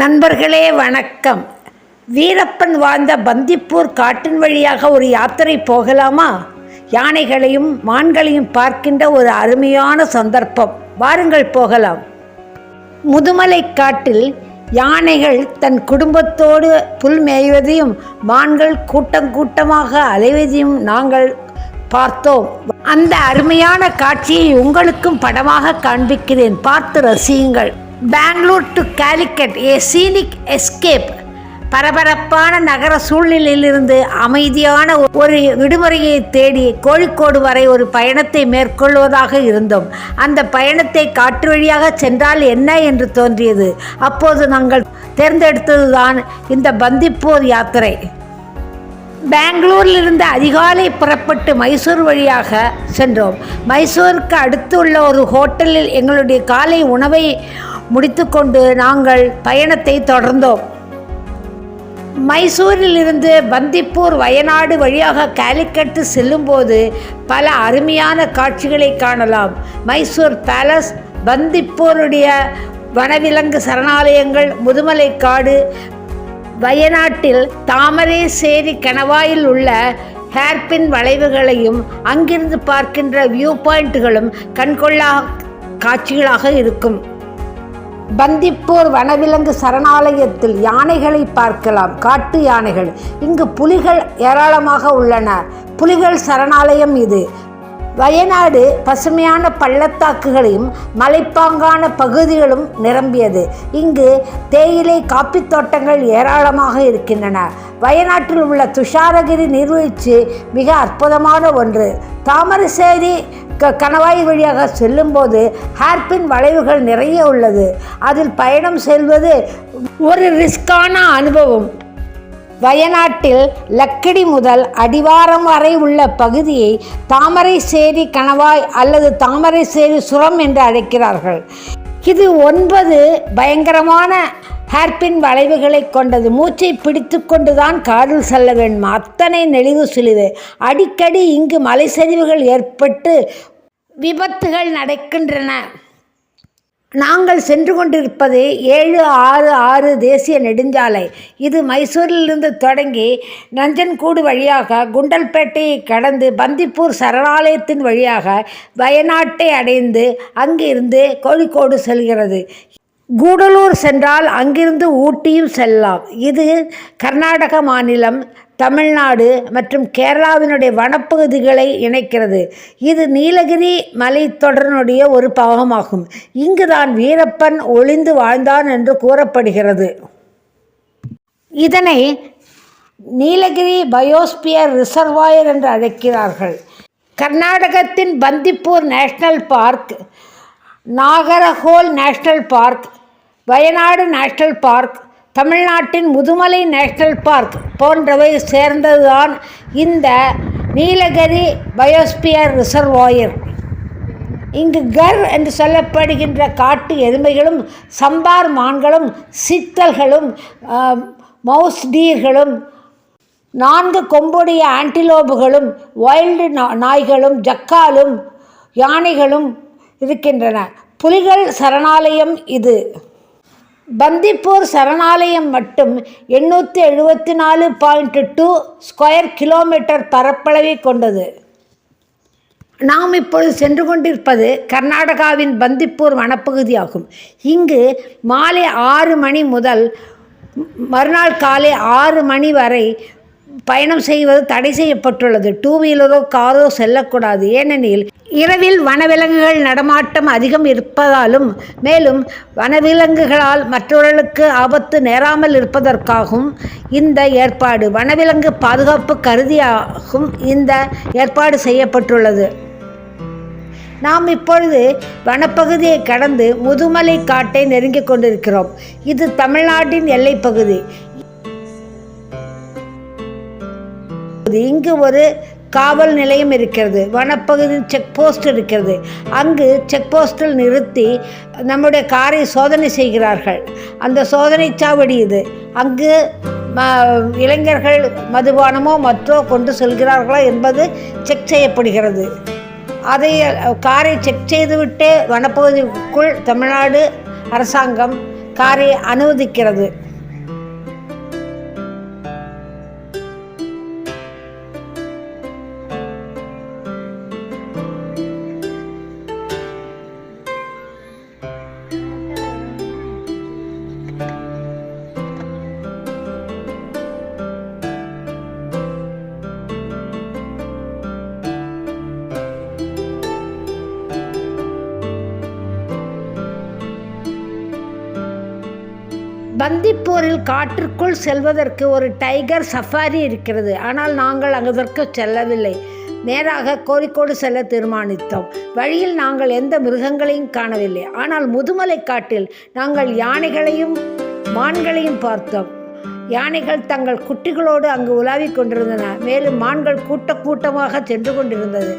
நண்பர்களே வணக்கம். வீரப்பன் வாழ்ந்த பந்திப்பூர் காட்டின் வழியாக ஒரு யாத்திரை போகலாமா? யானைகளையும் மான்களையும் பார்க்கின்ற ஒரு அருமையான சந்தர்ப்பம். வாருங்கள் போகலாம். முதுமலை காட்டில் யானைகள் தன் குடும்பத்தோடு புல் மேய்வதையும் மான்கள் கூட்டம் கூட்டமாக அலைவதையும் நாங்கள் பார்த்தோம். அந்த அருமையான காட்சியை உங்களுக்கும் படமாக காண்பிக்கிறேன். பார்த்து ரசியுங்கள். Bangalore to Calicut a scenic escape பரபரப்பான நகர சூழ்நிலையிலிருந்து அமைதியான ஒரு விடுமுறையை தேடி கோழிக்கோடு வரை ஒரு பயணத்தை மேற்கொள்வதாக இருந்தோம். அந்த பயணத்தை காட்டு வழியாக சென்றால் என்ன என்று தோன்றியது. அப்போது நாங்கள் தேர்ந்தெடுத்ததுதான் இந்த பந்திப்பூர் யாத்திரை. பெங்களூரிலிருந்து அதிகாலை புறப்பட்டு மைசூர் வழியாக சென்றோம். மைசூருக்கு அடுத்து உள்ள ஒரு ஹோட்டலில் எங்களுடைய காலை உணவை முடித்துக்கொண்டு நாங்கள் பயணத்தை தொடர்ந்தோம். மைசூரிலிருந்து பந்திப்பூர் வயநாடு வழியாக காலிக்கட்டு செல்லும்போது பல அருமையான காட்சிகளை காணலாம். மைசூர் பேலஸ் பந்திப்பூருடைய வனவிலங்கு சரணாலயங்கள் முதுமலை காடு வயநாட்டில் தாமரைசேரி கணவாயில் உள்ள ஹேர்பின் வளைவுகளையும் அங்கிருந்து பார்க்கின்ற வியூ பாயிண்ட்டுகளும் கண்கொள்ளா காட்சிகளாக இருக்கும். பந்திப்பூர் வனவிலங்கு சரணாலயத்தில் யானைகளை பார்க்கலாம். காட்டு யானைகள். இங்கு புலிகள் ஏராளமாக உள்ளன புலிகள் சரணாலயம் இது. வயநாடு பசுமையான பள்ளத்தாக்குகளையும் மலைப்பாங்கான பகுதிகளும் நிரம்பியது. இங்கு தேயிலை காப்பி தோட்டங்கள் ஏராளமாக இருக்கின்றன. வயநாட்டில் உள்ள துஷாரகிரி நீர்வீழ்ச்சி மிக அற்புதமான ஒன்று. தாமரசேரி க கணவாய் வழியாக செல்லும்போது ஹேர்பின் வளைவுகள் நிறைய உள்ளது. அதில் பயணம் செல்வது ஒரு ரிஸ்கான அனுபவம். வயநாட்டில் லக்கடி முதல் அடிவாரம் வரை உள்ள பகுதியை தாமரைசேரி கணவாய் அல்லது தாமரைசேரி சுரம் என்று அழைக்கிறார்கள். இது ஒன்பது பயங்கரமான ஹேர்பின் வளைவுகளை கொண்டது. மூச்சை பிடித்து கொண்டுதான் காரில் செல்ல வேண்டும். அத்தனை நெளிவு சுழிவு அடிக்கடி இங்கு மலைச்சரிவுகள் ஏற்பட்டு விபத்துகள் நடக்கின்றன. நாங்கள் சென்று கொண்டிருப்பது ஏழு ஆறு ஆறு தேசிய நெடுஞ்சாலை. இது மைசூரிலிருந்து தொடங்கி நஞ்சன்கூடு வழியாக குண்டல்பேட்டையை கடந்து பந்திப்பூர் சரணாலயத்தின் வழியாக வயநாட்டை அடைந்து அங்கிருந்து கோழிக்கோடு செல்கிறது. கூடலூர் சென்றால் அங்கிருந்து ஊட்டியும் செல்லலாம். இது கர்நாடக மாநிலம் தமிழ்நாடு மற்றும் கேரளாவினுடைய வனப்பகுதிகளை இணைக்கிறது. இது நீலகிரி மலைத்தொடரினுடைய ஒரு பாகமாகும். இங்குதான் வீரப்பன் ஒளிந்து வாழ்ந்தான் என்று கூறப்படுகிறது. இதனை நீலகிரி பயோஸ்பியர் ரிசர்வாயர் என்று அழைக்கிறார்கள். கர்நாடகத்தின் Bandipur national park Nagarhole national park Wayanad national park தமிழ்நாட்டின் முதுமலை நேஷ்னல் பார்க் போன்றவை சேர்ந்ததுதான் இந்த நீலகிரி பயோஸ்பியர் ரிசர்வாயர். இங்கு கர் என்று சொல்லப்படுகின்ற காட்டு எருமைகளும் சம்பார் மான்களும் சித்தல்களும் மவுஸ் டீர்களும் நான்கு கொம்புடைய ஆன்டிலோபுகளும் வைல்டு நாய்களும் ஜக்காலும் யானைகளும் இருக்கின்றன. புலிகள் சரணாலயம் இது. பந்திப்பூர் சரணாலயம் மட்டும் எண்ணூற்றி எழுபத்தி நாலு பாயிண்ட் டூ ஸ்கொயர் கிலோமீட்டர் பரப்பளவை கொண்டது. நாம் இப்பொழுது சென்று கொண்டிருப்பது கர்நாடகாவின் பந்திப்பூர் வனப்பகுதியாகும். இங்கு மாலை ஆறு மணி முதல் மறுநாள் காலை ஆறு மணி வரை பயணம் செய்வது தடை செய்யப்பட்டுள்ளது. டூ வீலரோ காரோ செல்லக்கூடாது. ஏனெனில் இரவில் வனவிலங்குகள் நடமாட்டம் அதிகம் இருப்பதாலும் மேலும் வனவிலங்குகளால் மற்றவர்களுக்கு ஆபத்து நேராமல் இருப்பதற்காகவும் இந்த ஏற்பாடு வனவிலங்கு பாதுகாப்பு கருதியாகும் இந்த ஏற்பாடு செய்யப்பட்டுள்ளது. நாம் இப்பொழுது வனப்பகுதியை கடந்து முதுமலை காட்டை நெருங்கிக் கொண்டிருக்கிறோம். இது தமிழ்நாட்டின் எல்லைப்பகுதி. இங்கு ஒரு காவல் நிலையம் இருக்கிறது வனப்பகுதி செக் போஸ்ட் இருக்கிறது. அங்கு செக் போஸ்டில் நிறுத்தி நம்முடைய காரை சோதனை செய்கிறார்கள். அந்த சோதனை சாவடி இது. அங்கு ம இளைஞர்கள் மதுபானமோ மற்றோ கொண்டு செல்கிறார்களா என்பது செக் செய்யப்படுகிறது. அதை காரை செக் செய்துவிட்டு வனப்பகுதிக்குள் தமிழ்நாடு அரசாங்கம் காரை அனுமதிக்கிறது. பந்திப்பூரில் காட்டிற்குள் செல்வதற்கு ஒரு டைகர் சஃபாரி இருக்கிறது. ஆனால் நாங்கள் அதற்கு செல்லவில்லை. நேராக கோழிக்கோடு செல்ல தீர்மானித்தோம். வழியில் நாங்கள் எந்த மிருகங்களையும் காணவில்லை. ஆனால் முதுமலை காட்டில் நாங்கள் யானைகளையும் மான்களையும் பார்த்தோம். யானைகள் தங்கள் குட்டிகளோடு அங்கு உலாவிக் கொண்டிருந்தன. மேலும் மான்கள் கூட்ட கூட்டமாக சென்று கொண்டிருந்தது.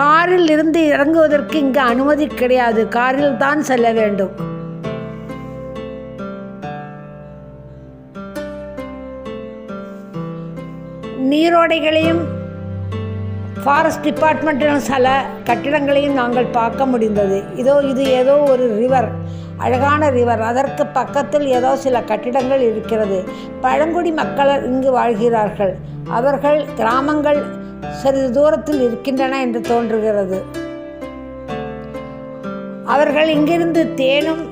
காரில் இருந்து இறங்குவதற்கு இங்கு அனுமதி கிடையாது. காரில் தான் செல்ல வேண்டும். நீரோடைகளையும் ஃபாரஸ்ட் டிபார்ட்மெண்ட்டின் சில கட்டிடங்களையும் நாங்கள் பார்க்க முடிந்தது. இதோ இது ஏதோ ஒரு ரிவர் அழகான ரிவர் அதற்கு பக்கத்தில் ஏதோ சில கட்டிடங்கள் இருக்கிறது. பழங்குடி மக்கள் இங்கு வாழ்கிறார்கள். அவர்கள் கிராமங்கள் சிறிது தூரத்தில் இருக்கின்றன என்று தோன்றுகிறது. அவர்கள் இங்கிருந்து தேனும்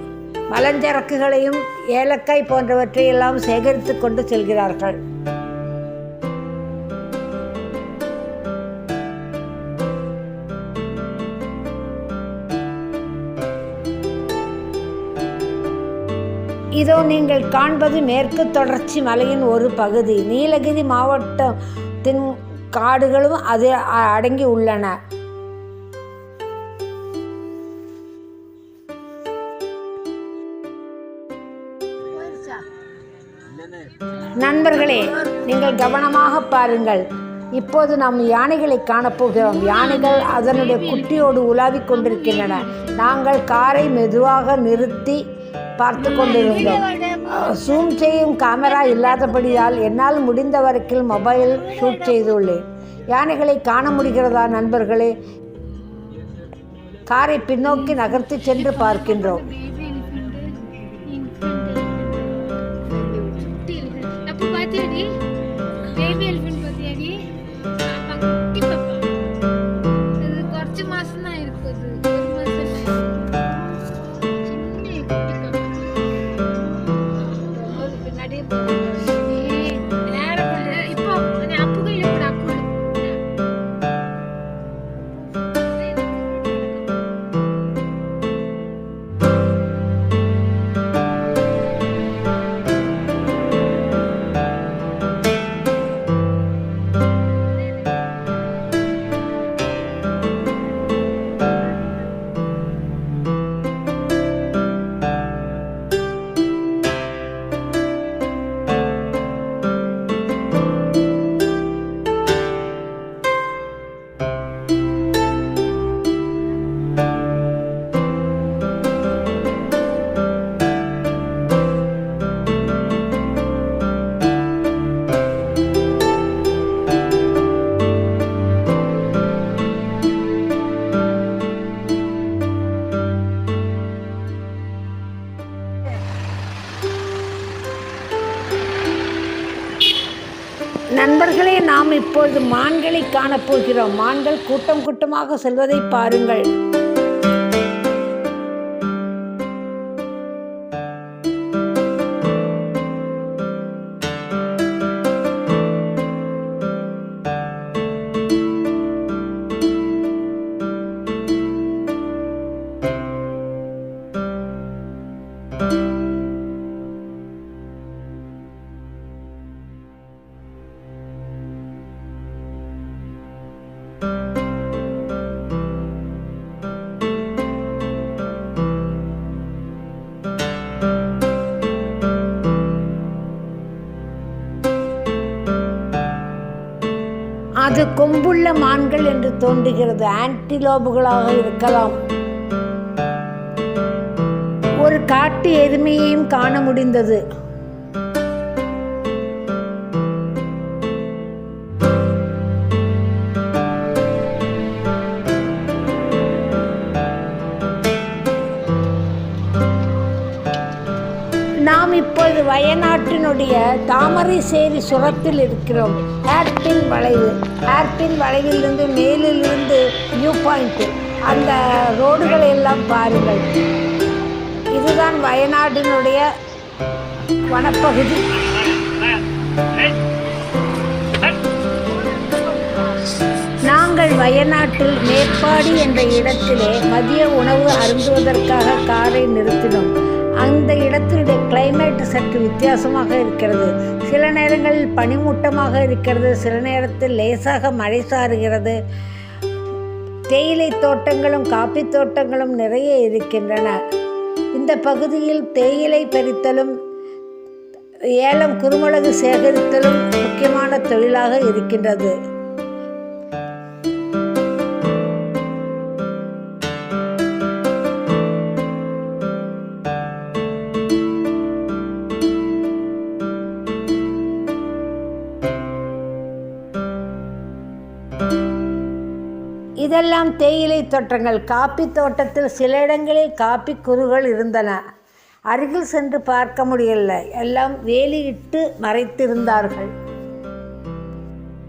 மலஞ்சரக்குகளையும் ஏலக்காய் போன்றவற்றை எல்லாம் சேகரித்து கொண்டு செல்கிறார்கள். இதோ நீங்கள் காண்பது மேற்கு தொடர்ச்சி மலையின் ஒரு பகுதி. நீலகிரி மாவட்டத்தின் காடுகளும் அது அ- அடங்கி உள்ளன. நண்பர்களே நீங்கள் கவனமாக பாருங்கள். இப்போது நாம் யானைகளை காணப்போகிறோம். யானைகள் அதனுடைய குட்டியோடு உலாவிக் கொண்டிருக்கின்றன. நாங்கள் காரை மெதுவாக நிறுத்தி பார்த்து கொண்டிருந்தோம். ஜூம் செய்யும் கேமரா இல்லாதபடியால் என்னால் முடிந்த வரைக்கும் மொபைல் ஷூட் செய்துள்ளேன். யானைகளை காண முடிகிறதா நண்பர்களே? காரை பின்னோக்கி நகர்த்தி சென்று பார்க்கின்றோம். இப்பொழுது மான்களை காணப்போகிறோம். மான்கள் கூட்டம் கூட்டமாக செல்வதை பாருங்கள். மான்கள் என்று தோன்றுகிறது. ஆன்டிலோபுகளாக இருக்கலாம். ஒரு காட்டு எருமையையும் காண முடிந்தது. நமது வயநாட்டினுடைய தாமரைசேரி சுரத்தில் இருக்கிறோம். ஹேர்பின் வளைவு. ஹேர்பின் வளைவிலிருந்து மேலிலிருந்து வியூ பாயிண்ட் அந்த ரோடுகளை எல்லாம் பாருங்கள். இதுதான் வயநாட்டினுடைய வனப்பகுதி. நாங்கள் வயநாட்டில் மேற்பாடி என்ற இடத்திலே மதிய உணவு அருந்துவதற்காக காரை நிறுத்தினோம். அந்த இடத்தினுடைய கிளைமேட் சற்று வித்தியாசமாக இருக்கிறது. சில நேரங்களில் பனிமூட்டமாக இருக்கிறது சில நேரத்தில் லேசாக மழை சாருகிறது தேயிலை தோட்டங்களும் காப்பி தோட்டங்களும் நிறைய இருக்கின்றன. இந்த பகுதியில் தேயிலை பறித்தலும் ஏலம் குருமிளகு சேகரித்தலும் முக்கியமான தொழிலாக இருக்கின்றது. இதெல்லாம் தேயிலை தோட்டங்கள். காப்பி தோட்டத்தில் சில இடங்களில் காப்பி குருகள் இருந்தன. அருகில் சென்று பார்க்க முடியல. எல்லாம் வேலியிட்டு மறைத்திருந்தார்கள்.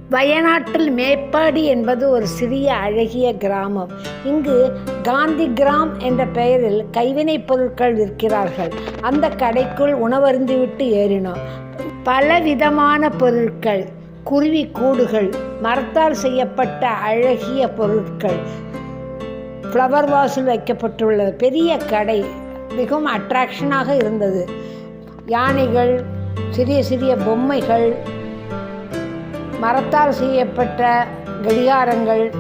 வயநாட்டில் மேப்பாடி என்பது ஒரு சிறிய அழகிய கிராமம். இங்கு காந்தி கிராம் என்ற பெயரில் கைவினைப் பொருட்கள் விற்கிறார்கள். அந்த கடைக்குள் உணவருந்திவிட்டு ஏறினோம். பல விதமான பொருட்கள். குருவி கூடுகள் மரத்தால் செய்யப்பட்ட அழகிய பொருட்கள். ஃப்ளவர் வாஸில் வைக்கப்பட்டுள்ளது பெரிய கடை மிகவும் அட்ராக்ஷனாக இருந்தது. யானைகள் சிறிய சிறிய பொம்மைகள் மரத்தால் செய்யப்பட்ட கடிகாரங்கள்.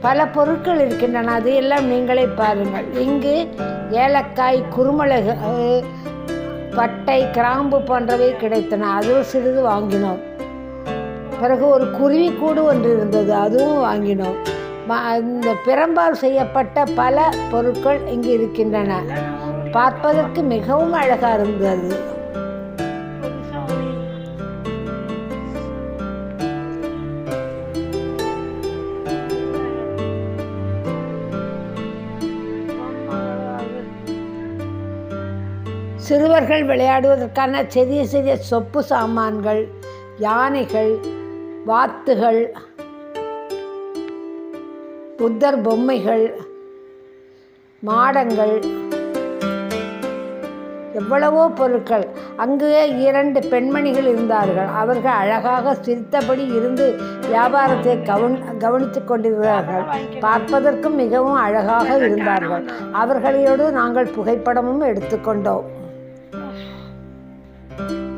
பல பொருட்கள் இருக்கின்றன அது எல்லாம் நீங்களே பாருங்கள். இங்கு ஏலக்காய் குறுமிளகு பட்டை கிராம்பு போன்றவை கிடைத்தன. அதுவும் சிறிது வாங்கினோம். பிறகு ஒரு குருவி கூடு ஒன்று இருந்தது அதுவும் வாங்கினோம். ம- இந்த பிரம்பால் செய்யப்பட்ட பல பொருட்கள் இங்கு இருக்கின்றன. பார்ப்பதற்கு மிகவும் அழகாக இருந்தது. சிறுவர்கள் விளையாடுவதற்கான சிறிய சிறிய சொப்பு சாமான்கள் யானைகள் வாத்துகள் புத்தர் பொம்மைகள் மாடங்கள் எவ்வளவோ பொருட்கள். அங்கே இரண்டு பெண்மணிகள் இருந்தார்கள். அவர்கள் அழகாக சிரித்தபடி இருந்து வியாபாரத்தை கவனி கவனித்து கொண்டிருந்தார்கள். பார்ப்பதற்கும் மிகவும் அழகாக இருந்தார்கள். அவர்களோடு நாங்கள் புகைப்படமும் எடுத்துக்கொண்டோம் thank you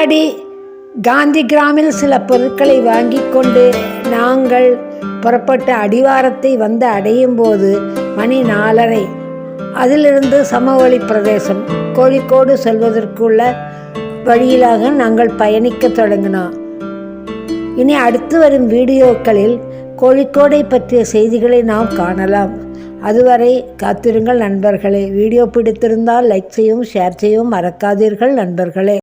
மேப்பாடி காந்தி கிராமில் சில பொருட்களை வாங்கிக் கொண்டு நாங்கள் புறப்பட்ட அடிவாரத்தை வந்து அடையும் போது மணி நாலரை. அதிலிருந்து சமவெளி பிரதேசம் கோழிக்கோடு செல்வதற்குள்ள வழியிலாக நாங்கள் பயணிக்க தொடங்கினோம். இனி அடுத்து வரும் வீடியோக்களில் கோழிக்கோடை பற்றிய செய்திகளை நாம் காணலாம். அதுவரை காத்திருங்கள் நண்பர்களே. வீடியோ பிடித்திருந்தால் லைக் செய்யவும் ஷேர் செய்யவும் மறக்காதீர்கள் நண்பர்களே.